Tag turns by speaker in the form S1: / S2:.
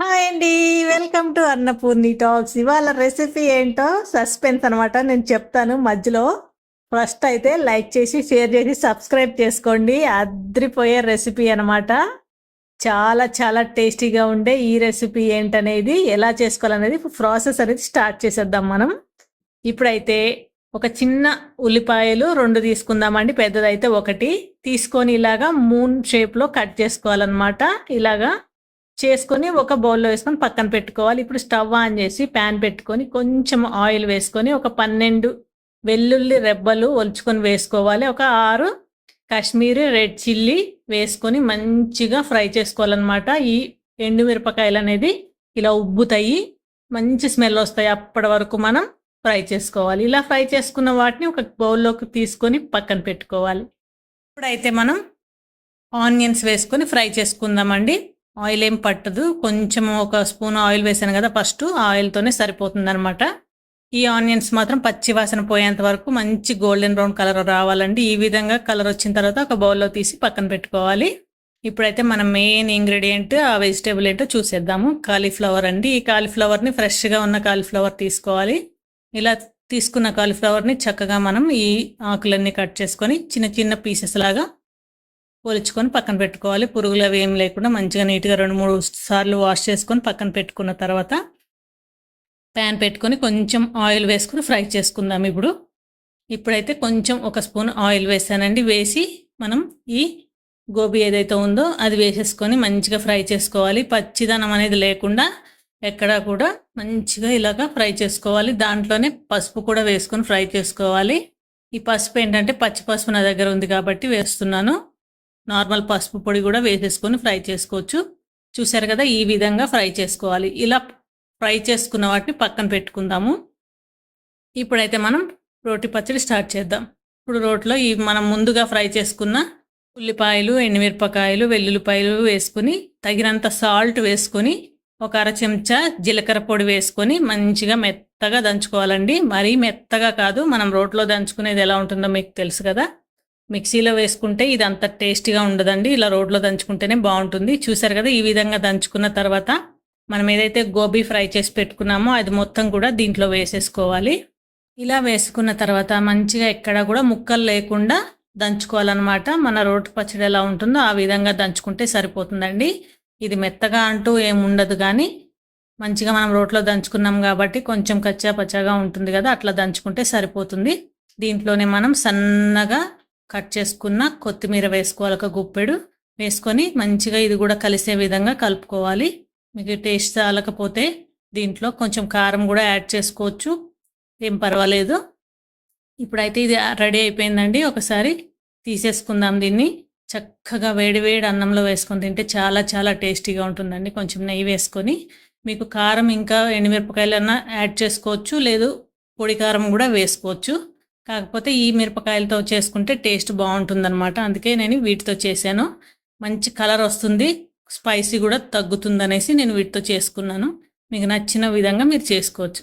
S1: Hi అండి welcome to Annapurni talks ఇవాళ recipe ఏంటో సస్పెన్స్ అనమాట నేను చెప్తాను మధ్యలో. ఫస్ట్ అయితే లైక్ చేసి షేర్ చేసి సబ్స్క్రైబ్ చేసుకోండి. అద్రిపోయే రెసిపీ అనమాట చాలా చాలా టేస్టీగా ఉండే ఈ రెసిపీ ఏంటనేది ఎలా చేసుకోవాలనేది ప్రాసెస్ అనేది స్టార్ట్ చేసేద్దాం మనం. ఇప్పుడైతే ఒక చిన్న ఉల్లిపాయలు రెండు తీసుకుందామండి. పెద్దదైతే ఒకటి. తీసుకొని ఇలాగా మూన్ షేప్లో కట్ చేసుకోవాలన్నమాట. ఇలాగా చేసుకొని ఒక బౌల్లో వేసుకొని పక్కన పెట్టుకోవాలి. ఇప్పుడు స్టవ్ ఆన్ చేసి ప్యాన్ పెట్టుకొని కొంచెం ఆయిల్ వేసుకొని ఒక పన్నెండు వెల్లుల్లి రెబ్బలు ఒలుచుకొని వేసుకోవాలి. ఒక ఆరు కాశ్మీరీ రెడ్ చిల్లీ వేసుకొని మంచిగా ఫ్రై చేసుకోవాలన్నమాట. ఈ ఎండుమిరపకాయలు అనేది ఇలా ఉబ్బుతాయి మంచి స్మెల్ వస్తాయి. అప్పటి వరకు మనం ఫ్రై చేసుకోవాలి. ఇలా ఫ్రై చేసుకున్న వాటిని ఒక బౌల్లోకి తీసుకొని పక్కన పెట్టుకోవాలి. ఇప్పుడైతే మనం ఆనియన్స్ వేసుకొని ఫ్రై చేసుకుందామండి. ఆయిల్ ఏం పట్టదు. కొంచెం ఒక స్పూన్ ఆయిల్ వేసాను కదా ఫస్ట్ ఆయిల్తోనే సరిపోతుంది అనమాట ఈ ఆనియన్స్ మాత్రం పచ్చి వాసన పోయేంత వరకు మంచి గోల్డెన్ బ్రౌన్ కలర్ రావాలండి. ఈ విధంగా కలర్ వచ్చిన తర్వాత ఒక బౌల్లో తీసి పక్కన పెట్టుకోవాలి. ఇప్పుడైతే మన మెయిన్ ఇంగ్రీడియంట్ ఆ వెజిటేబుల్ ఏంటో చూసేద్దాము. కాలీఫ్లవర్ అండి. ఈ కాలీఫ్లవర్ని ఫ్రెష్గా ఉన్న కాలీఫ్లవర్ తీసుకోవాలి. ఇలా తీసుకున్న కాలీఫ్లవర్ని చక్కగా మనం ఈ ఆకులన్నీ కట్ చేసుకొని చిన్న చిన్న పీసెస్ లాగా పోల్చుకొని పక్కన పెట్టుకోవాలి. పురుగులు అవి ఏం లేకుండా మంచిగా నీట్గా రెండు మూడు సార్లు వాష్ చేసుకొని పక్కన పెట్టుకున్న తర్వాత ప్యాన్ పెట్టుకొని కొంచెం ఆయిల్ వేసుకొని ఫ్రై చేసుకుందాం ఇప్పుడు. ఇప్పుడైతే కొంచెం ఒక స్పూన్ ఆయిల్ వేసానండి. వేసి మనం ఈ గోబీ ఏదైతే ఉందో అది వేసేసుకొని మంచిగా ఫ్రై చేసుకోవాలి. పచ్చిదనం అనేది లేకుండా ఎక్కడా కూడా మంచిగా ఇలాగా ఫ్రై చేసుకోవాలి. దాంట్లోనే పసుపు కూడా వేసుకొని ఫ్రై చేసుకోవాలి. ఈ పసుపు ఏంటంటే పచ్చి పసుపు నా దగ్గర ఉంది కాబట్టి వేస్తున్నాను. నార్మల్ పసుపు పొడి కూడా వేసేసుకొని ఫ్రై చేసుకోవచ్చు. చూసారు కదా ఈ విధంగా ఫ్రై చేసుకోవాలి. ఇలా ఫ్రై చేసుకున్న వాటిని పక్కన పెట్టుకుందాము. ఇప్పుడైతే మనం రోటి పచ్చడి స్టార్ట్ చేద్దాం. ఇప్పుడు రోట్లో ఈ మనం ముందుగా ఫ్రై చేసుకున్న ఉల్లిపాయలు ఎండుమిరపకాయలు వెల్లుల్లిపాయలు వేసుకొని తగినంత సాల్ట్ వేసుకొని ఒక అర చెంచా జీలకర్ర పొడి వేసుకొని మంచిగా మెత్తగా దంచుకోవాలండి. మరీ మెత్తగా కాదు మనం రోట్లో దంచుకునేది ఎలా ఉంటుందో మీకు తెలుసు కదా. మిక్సీలో వేసుకుంటే ఇది అంత టేస్టీగా ఉండదండి. ఇలా రోడ్లో దంచుకుంటేనే బాగుంటుంది. చూసారు కదా ఈ విధంగా దంచుకున్న తర్వాత మనం ఏదైతే గోబీ ఫ్రై చేసి పెట్టుకున్నామో అది మొత్తం కూడా దీంట్లో వేసేసుకోవాలి. ఇలా వేసుకున్న తర్వాత మంచిగా ఎక్కడ కూడా ముక్కలు లేకుండా దంచుకోవాలన్నమాట. మన రోటి పచ్చడి ఎలా ఉంటుందో ఆ విధంగా దంచుకుంటే సరిపోతుందండి. ఇది మెత్తగా అంటూ ఏం ఉండదు కానీ మంచిగా మనం రోట్లో దంచుకున్నాం కాబట్టి కొంచెం కచ్చా పచ్చగా ఉంటుంది కదా అట్లా దంచుకుంటే సరిపోతుంది. దీంట్లోనే మనం సన్నగా కట్ చేసుకున్న కొత్తిమీర వేసుకోవాలి ఒక గుప్పెడు వేసుకొని మంచిగా ఇది కూడా కలిసే విధంగా కలుపుకోవాలి. మీకు టేస్ట్ చాలకపోతే దీంట్లో కొంచెం కారం కూడా యాడ్ చేసుకోవచ్చు. ఏం పర్వాలేదు. ఇప్పుడైతే ఇది రెడీ అయిపోయిందండి. ఒకసారి తీసేసుకుందాం దీన్ని. చక్కగా వేడి వేడి అన్నంలో వేసుకొని తింటే చాలా చాలా టేస్టీగా ఉంటుందండి. కొంచెం నెయ్యి వేసుకొని మీకు కారం ఇంకా ఎండుమిరపకాయలన్నా యాడ్ చేసుకోవచ్చు. లేదు పొడి కారం కూడా వేసుకోవచ్చు. కాకపోతే ఈ మిరపకాయలతో చేసుకుంటే టేస్ట్ బాగుంటుందన్నమాట. అందుకే నేను వీటితో చేశాను. మంచి కలర్ వస్తుంది స్పైసీ కూడా తగ్గుతుందనేసి నేను వీటితో చేసుకున్నాను. మీకు నచ్చిన విధంగా మీరు చేసుకోవచ్చు.